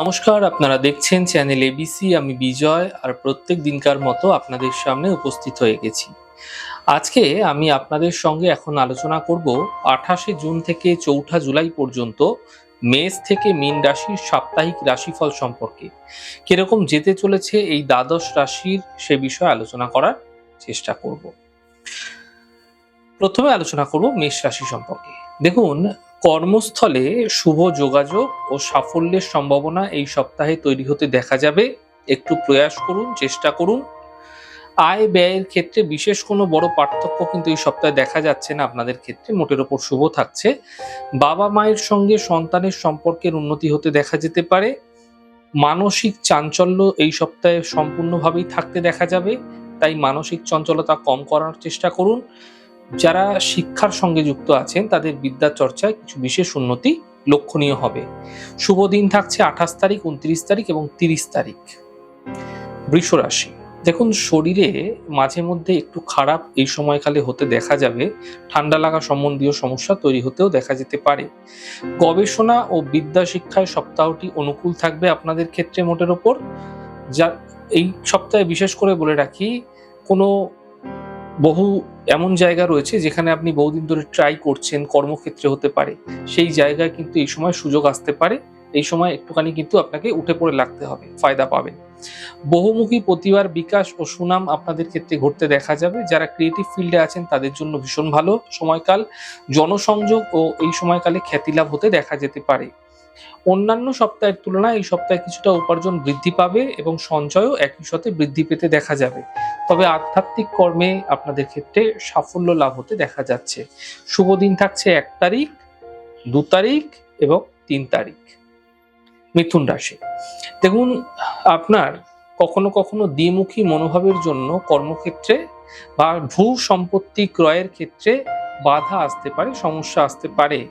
নমস্কার, আপনারা দেখছেন চ্যানেল এবিসি আমি বিজয়, আর প্রত্যেক দিনকার মতো আপনাদের সামনে উপস্থিত হয়ে গেছি। আজকে আমি আপনাদের সঙ্গে এখন আলোচনা করব আঠাশে জুন থেকে চৌঠা জুলাই পর্যন্ত মেষ থেকে মীন রাশির সাপ্তাহিক রাশিফল সম্পর্কে। কীরকম যেতে চলেছে এই দ্বাদশ রাশির সে বিষয়ে আলোচনা করার চেষ্টা করব। প্রথমে আলোচনা করব মেষ রাশি সম্পর্কে। দেখুন কর্মস্থলে শুভ যোগাযোগ ও সাফল্যের সম্ভাবনা এই সপ্তাহে তৈরি হতে দেখা যাবে। একটু প্রয়াস করুন, চেষ্টা করুন। আয় ব্যয়ের ক্ষেত্রে বিশেষ কোনো বড় পার্থক্য কিন্তু এই সপ্তাহে দেখা যাচ্ছে না আপনাদের ক্ষেত্রে। মোটের ওপর শুভ থাকছে। বাবা মায়ের সঙ্গে সন্তানের সম্পর্কের উন্নতি হতে দেখা যেতে পারে। মানসিক চাঞ্চল্য এই সপ্তাহে সম্পূর্ণভাবেই থাকতে দেখা যাবে। তাই মানসিক চঞ্চলতা কম করার চেষ্টা করুন। যারা শিক্ষার সঙ্গে যুক্ত আছেন, তাদের বিদ্যা চর্চায় কিছু বিশেষ উন্নতি লক্ষণীয় হবে। শুভ দিন থাকছে আঠাশ তারিখ, উনত্রিশ তারিখ এবং তিরিশ তারিখ। বৃষ রাশি। দেখুন, শরীরে মাঝে মধ্যে একটু খারাপ এই সময়কালে হতে দেখা যাবে। ঠান্ডা লাগা সম্বন্ধীয় সমস্যা তৈরি হতেও দেখা যেতে পারে। গবেষণা ও বিদ্যা শিক্ষায় সপ্তাহটি অনুকূল থাকবে আপনাদের ক্ষেত্রে মোটের ওপর। যা এই সপ্তাহে বিশেষ করে বলে রাখি, কোনো বহু এমন জায়গা রয়েছে যেখানে আপনি বহুদিন ধরে ট্রাই করছেন, কর্মক্ষেত্রে হতে পারে। সেই জায়গায় কিন্তু এই সময় সুযোগ আসতে পারে। এই সময় একটুখানি কিন্তু আপনাকে উঠে পড়ে লাগতে হবে, ফায়দা পাবেন। বহুমুখী প্রতিভার বিকাশ ও সুনাম আপনাদের ক্ষেত্রে ঘটতে দেখা যাবে। যারা ক্রিয়েটিভ ফিল্ডে আছেন, তাদের জন্য ভীষণ ভালো সময়কাল। জনসংযোগ ও এই সময়কালে খ্যাতিলাভ হতে দেখা যেতে পারে। অন্যান্য সপ্তাহের তুলনায় এই সপ্তাহে কিছুটা উপার্জন বৃদ্ধি পাবে এবং সঞ্চয়ও একই সাথে বৃদ্ধি পেতে দেখা যাবে। তবে আধ্যাত্মিক কর্মে আপনাদের ক্ষেত্রে সাফল্য লাভ হতে দেখা যাচ্ছে। শুভ দিন থাকছে এক তারিখ, দু তারিখ এবং তিন তারিখ। মিথুন রাশি। দেখুন, আপনার কখনো কখনো দ্বিমুখী মনোভাবের জন্য কর্মক্ষেত্রে বা ভূ সম্পত্তি ক্রয়ের ক্ষেত্রে বাধা আসতে পারে, সমস্যা আসতে পারে।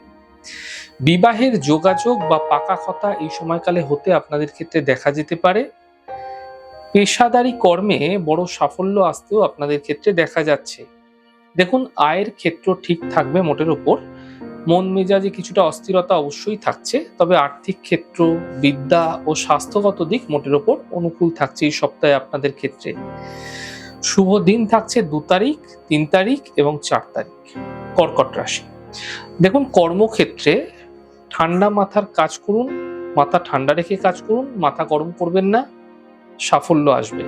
বিবাহের যোগাযোগ বা পাকা কথা এই সময়কালে হতে আপনাদের ক্ষেত্রে দেখা যেতে পারে। পেশাদারি কর্মে বড় সাফল্য আসতেও আপনাদের ক্ষেত্রে দেখা যাচ্ছে। দেখুন, আয়ের ক্ষেত্র ঠিক থাকবে মোটের উপর। মন মেজাজে কিছুটা অস্থিরতা অবশ্যই থাকছে, তবে আর্থিক ক্ষেত্র, বিদ্যা ও স্বাস্থ্যগত দিক মোটের ওপর অনুকূল থাকছে এই সপ্তাহে আপনাদের ক্ষেত্রে। শুভ দিন থাকছে দু তারিখ, তিন তারিখ এবং চার তারিখ, কর্কট রাশি। দেখুন, কর্মক্ষেত্রে ঠান্ডা মাথার কাজ করুন, মাথা ঠান্ডা রেখে কাজ করুন, মাথা গরম করবেন না। সাফল্য আসবে।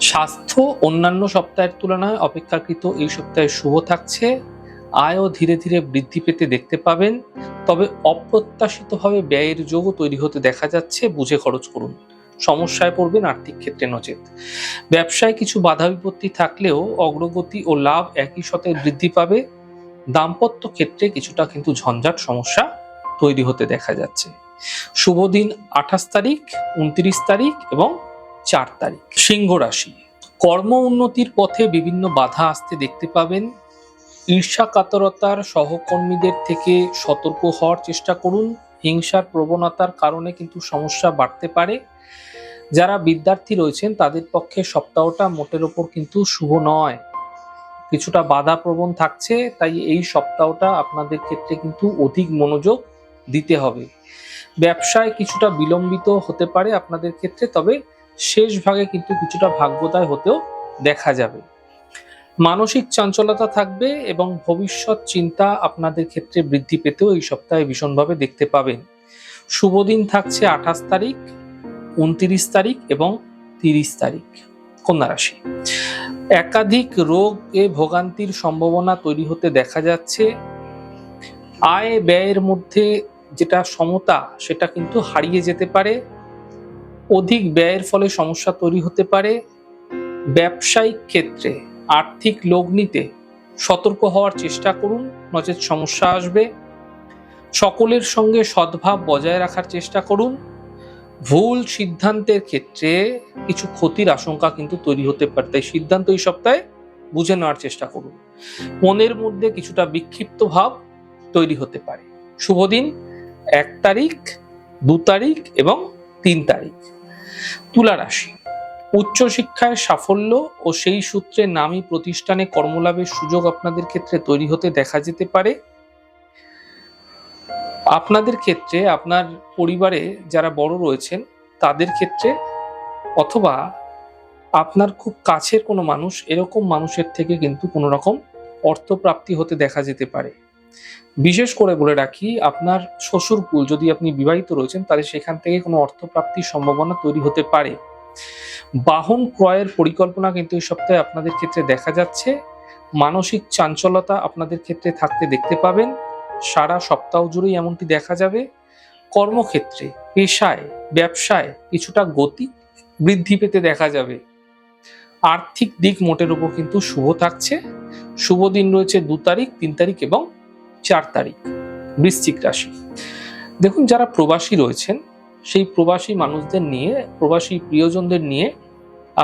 স্বাস্থ্য অন্যান্য সপ্তাহের তুলনায় অপেক্ষাকৃত এই সপ্তাহে শুভ থাকছে। আয়ও ধীরে ধীরে বৃদ্ধি পেতে দেখতে পাবেন। তবে অপ্রত্যাশিতভাবে ব্যয়ের যোগও তৈরি হতে দেখা যাচ্ছে। বুঝে খরচ করুন। সমস্যায় পড়বেন আর্থিক ক্ষেত্রে নচেত। ব্যবসায় কিছু বাধা বিপত্তি থাকলেও অগ্রগতি ও লাভ একই সাথে বৃদ্ধি পাবে। দাম্পত্য ক্ষেত্রে কিছুটা কিন্তু ঝঞ্ঝাট সমস্যা তৈরি হতে দেখা যাচ্ছে। শুভ দিন আঠাশ তারিখ, উনত্রিশ তারিখ এবং চার তারিখ। সিংহ রাশি। কর্ম উন্নতির পথে বিভিন্ন বাধা আসতে দেখতে পাবেন। ঈর্ষা কাতরতার সহকর্মীদের থেকে সতর্ক হওয়ার চেষ্টা করুন। হিংসার প্রবণতার কারণে কিন্তু সমস্যা বাড়তে পারে। যারা বিদ্যার্থী রয়েছেন, তাদের পক্ষে সপ্তাহটা মোটের ওপর কিন্তু শুভ নয়। কিছুটা বাধা প্রবণ থাকছে, তাই এই সপ্তাহটা আপনাদের ক্ষেত্রে কিন্তু অধিক মনোযোগ দিতে হবে। ব্যবসায় কিছুটা বিলম্বিত হতে পারে আপনাদের ক্ষেত্রে, তবে শেষ ভাগে কিন্তু কিছুটা ভাগ্যোদয় হতেও দেখা যাবে। মানসিক চঞ্চলতা থাকবে এবং ভবিষ্যৎ চিন্তা আপনাদের ক্ষেত্রে বৃদ্ধি পেতেও এই সপ্তাহে ভীষণভাবে দেখতে পাবেন। শুভ দিন থাকছে আঠাশ তারিখ, উনত্রিশ তারিখ এবং তিরিশ তারিখ, কন্যা রাশি। একাধিক রোগে ভোগান্তির সম্ভাবনা তৈরি হতে দেখা যাচ্ছে। আয় ব্যয়ের মধ্যে যেটা সমতা, সেটা কিন্তু হারিয়ে যেতে পারে। অধিক ব্যয়ের ফলে সমস্যা তৈরি হতে পারে। ব্যবসায়িক ক্ষেত্রে আর্থিক লগ্নিতে সতর্ক হওয়ার চেষ্টা করুন, নচেত সমস্যা আসবে। সকলের সঙ্গে সদ্ভাব বজায় রাখার চেষ্টা করুন। ভুল সিদ্ধান্তের ক্ষেত্রে কিছু ক্ষতির আশঙ্কা কিন্তু তৈরি হতে পারে, তাই সিদ্ধান্ত এই সপ্তাহে বুঝে নেওয়ার চেষ্টা করুন। মনের মধ্যে কিছুটা বিক্ষিপ্ত ভাব তৈরি হতে পারে। শুভ দিন। এক তারিখ, দু তারিখ এবং তিন তারিখ। তুলা রাশি উচ্চশিক্ষায় সাফল্য ও সেই সূত্রে নামী প্রতিষ্ঠানে কর্মলাভের সুযোগ আপনাদের ক্ষেত্রে তৈরি হতে দেখা যেতে পারে। আপনাদের ক্ষেত্রে, আপনার পরিবারে যারা বড় রয়েছেন, তাদের ক্ষেত্রে অথবা আপনার খুব কাছের কোনো মানুষ, এরকম মানুষের থেকে কিন্তু কোনো রকম অর্থপ্রাপ্তি হতে দেখা যেতে পারে। বিশেষ করে বলে রাখি, আপনার শ্বশুরকুল যদি আপনি বিবাহিত রয়েছেন, তাহলে সেখান থেকে কোনো অর্থপ্রাপ্তির সম্ভাবনা তৈরি হতে পারে। বাহন ক্রয়ের পরিকল্পনা কিন্তু এই সপ্তাহে আপনাদের ক্ষেত্রে দেখা যাচ্ছে। মানসিক চাঞ্চলতা আপনাদের ক্ষেত্রে থাকতে দেখতে পাবেন। সারা সপ্তাহ জুড়েই এমনটি দেখা যাবে। কর্মক্ষেত্রে, পেশায়, ব্যবসায় কিছুটা গতি বৃদ্ধি পেতে দেখা যাবে। আর্থিক দিক মোটের উপর কিন্তু শুভ থাকছে। শুভ দিন রয়েছে দু তারিখ, তিন তারিখ এবং চার তারিখ, বৃশ্চিক রাশি। দেখুন, যারা প্রবাসী রয়েছেন, সেই প্রবাসী মানুষদের নিয়ে, প্রবাসী প্রিয়জনদের নিয়ে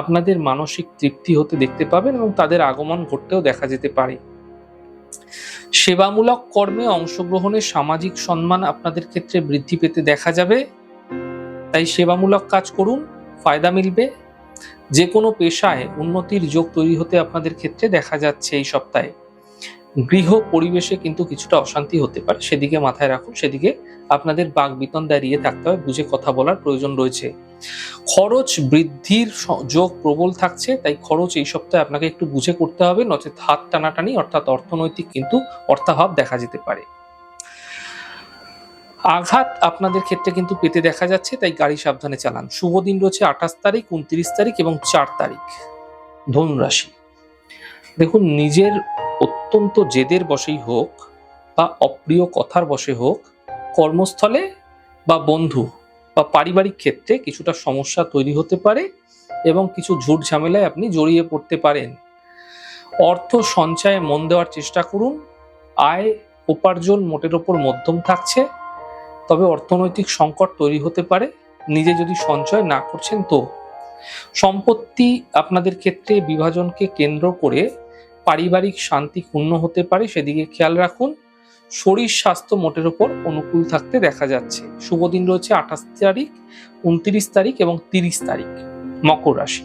আপনাদের মানসিক তৃপ্তি হতে দেখতে পাবেন এবং তাদের আগমন ঘটতেও দেখা যেতে পারে। সেবামূলক কর্মে অংশগ্রহণের সামাজিক সম্মান আপনাদের ক্ষেত্রে বৃদ্ধি পেতে দেখা যাবে। তাই সেবামূলক কাজ করুন, ফায়দা মিলবে। যে কোনো পেশায় উন্নতির যোগ তৈরি হতে আপনাদের ক্ষেত্রে দেখা যাচ্ছে এই সপ্তাহে। গৃহ পরিবেশে কিন্তু কিছুটা অশান্তি হতে পারে। সেদিকে মাথায় রাখুন, সেদিকে আপনাদের বাঘ বিতন দাঁড়িয়ে থাকতে হবে, বুঝে কথা বলার প্রয়োজন রয়েছে। খরচ বৃদ্ধির যোগ প্রবল থাকছে, তাই খরচ এই সপ্তাহে আপনাকে একটু বুঝে করতে হবে, নচেত হাত টানাটানি, অর্থাৎ অর্থনৈতিক কিন্তু অর্থাভাব দেখা যেতে পারে। আঘাত আপনাদের ক্ষেত্রে কিন্তু পেতে দেখা যাচ্ছে, তাই গাড়ি সাবধানে চালান। শুভ দিন রয়েছে আঠাশ তারিখ, উনত্রিশ তারিখ এবং চার তারিখ। ধনুরাশি। দেখুন, নিজের অত্যন্ত জেদের বশেই হোক বা অপ্রিয় কথার বশে হোক, কর্মস্থলে বা বন্ধু বা পারিবারিক ক্ষেত্রে কিছুটা সমস্যা তৈরি হতে পারে এবং কিছু ঝুট ঝামেলায় আপনি জড়িয়ে পড়তে পারেন। অর্থ সঞ্চয়ে মন দেওয়ার চেষ্টা করুন। আয় উপার্জন মোটের ওপর মধ্যম থাকছে, তবে অর্থনৈতিক সংকট তৈরি হতে পারে। নিজে যদি সঞ্চয় না করছেন তো। সম্পত্তি আপনাদের ক্ষেত্রে বিভাজনকে কেন্দ্র করে পারিবারিক শান্তি ক্ষুণ্ণ হতে পারে সেদিকে খেয়াল রাখুন। শরীর স্বাস্থ্য মোটের ওপর অনুকূল থাকতে দেখা যাচ্ছে। শুভ দিন রয়েছে আঠাশ তারিখ, উনত্রিশ তারিখ এবং তিরিশ তারিখ, মকর রাশি।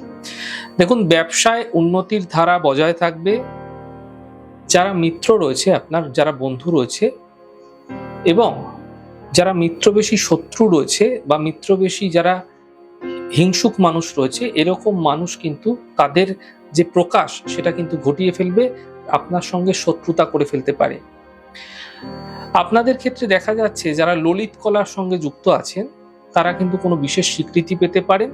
দেখুন, ব্যবসায় উন্নতির ধারা বজায় থাকবে। যারা মিত্র রয়েছে আপনার, যারা বন্ধু রয়েছে এবং যারা মিত্রবেশী শত্রু রয়েছে বা মিত্রবেশী যারা হিংসুক মানুষ রয়েছে, এরকম মানুষ কিন্তু তাদের যে প্রকাশ, সেটা কিন্তু ঘটিয়ে ফেলবে, আপনার সঙ্গে শত্রুতা করে ফেলতে পারে। আপনাদের ক্ষেত্রে দেখা যাচ্ছে, যারা ললিত কলার সঙ্গে যুক্ত আছেন, তারা কিন্তু কোনো বিশেষ স্বীকৃতি পেতে পারেন।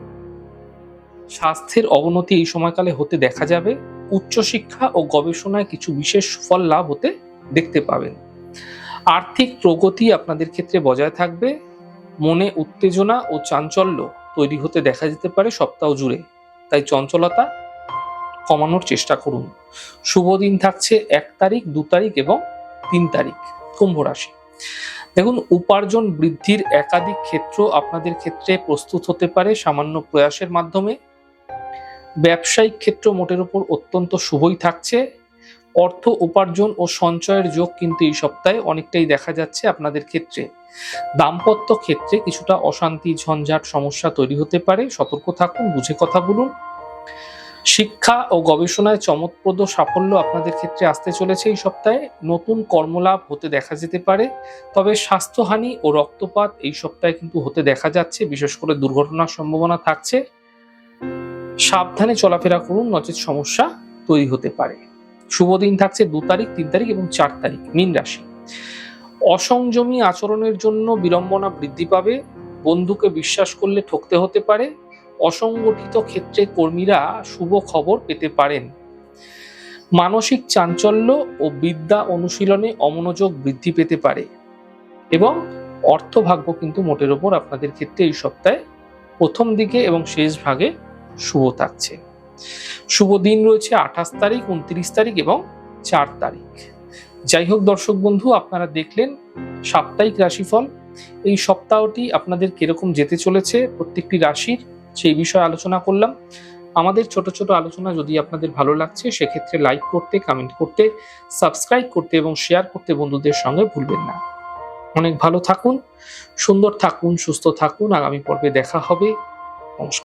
স্বাস্থ্যের অবনতি এই সময়কালে হতে দেখা যাবে, উচ্চশিক্ষা ও গবেষণায় কিছু বিশেষ ফল লাভ হতে দেখতে পাবেন। আর্থিক প্রগতি আপনাদের ক্ষেত্রে বজায় থাকবে, মনে উত্তেজনা ও চাঞ্চল্য তৈরি হতে দেখা যেতে পারে সপ্তাহ জুড়ে। তাই চঞ্চলতা কমানোর চেষ্টা করুন। শুভ দিন থাকছে এক তারিখ, দু তারিখ এবং তিন তারিখ, কুম্ভ রাশি। দেখুন, উপার্জন বৃদ্ধির একাধিক ক্ষেত্র আপনাদের ক্ষেত্রে প্রস্তুত হতে পারে সামান্য প্রয়াসের মাধ্যমে। ব্যবসায়িক ক্ষেত্র মোটের উপর অত্যন্ত শুভই থাকছে। অর্থ উপার্জন ও সঞ্চয়ের যোগ কিন্তু এই সপ্তাহে অনেকটাই দেখা যাচ্ছে আপনাদের ক্ষেত্রে। দাম্পত্য ক্ষেত্রে কিছুটা অশান্তি, ঝঞ্ঝাট সমস্যা তৈরি হতে পারে। সতর্ক থাকুন, বুঝে কথা বলুন। শিক্ষা ও গবেষণায় চমৎপ্রদ সাফল্য আপনাদের ক্ষেত্রে আসতে চলেছে এই সপ্তাহে। নতুন কর্মলাভ হতে দেখা যেতে পারে, তবে স্বাস্থ্যহানি ও রক্তপাত এই সপ্তাহে কিন্তু হতে দেখা যাচ্ছে, বিশেষ করে দুর্ঘটনার সম্ভাবনা থাকছে। সাবধানে চলাফেরা করুন, নচেত সমস্যা তৈরি হতে পারে। শুভ দিন থাকছে দু তারিখ, তিন তারিখ এবং চার তারিখ, মীন রাশি। অসংযমী আচরণের জন্য বিড়ম্বনা বৃদ্ধি পাবে, বন্ধুকে বিশ্বাস করলে ঠকতে হতে পারে অসংগঠিত ক্ষেত্রে কর্মীরা শুভ খবর পেতে পারেন। মানসিক চাঞ্চল্য ও বিদ্যা অনুশীলনে অমনোযোগ বৃদ্ধি পেতে পারে এবং অর্থভাগ্য কিন্তু মোটের ওপর আপনাদের ক্ষেত্রে এই সপ্তাহে প্রথম দিকে এবং শেষ ভাগে শুভ থাকছে। শুভ দিন রয়েছে আঠাশ তারিখ, উনত্রিশ তারিখ এবং চার তারিখ। যাই হোক দর্শক বন্ধু, আপনারা দেখলেন সাপ্তাহিক রাশিফল। এই সপ্তাহটি আপনাদের কীরকম যেতে চলেছে প্রত্যেকটি রাশির সেই বিষয়ে আলোচনা করলাম। আমাদের ছোট ছোট আলোচনা যদি আপনাদের ভালো লাগছে, সেক্ষেত্রে লাইক করতে কমেন্ট করতে সাবস্ক্রাইব করতে এবং শেয়ার করতে বন্ধুদের সঙ্গে ভুলবেন না। অনেক ভালো থাকুন, সুন্দর থাকুন, সুস্থ থাকুন। আগামী পর্বে দেখা হবে। নমস্কার।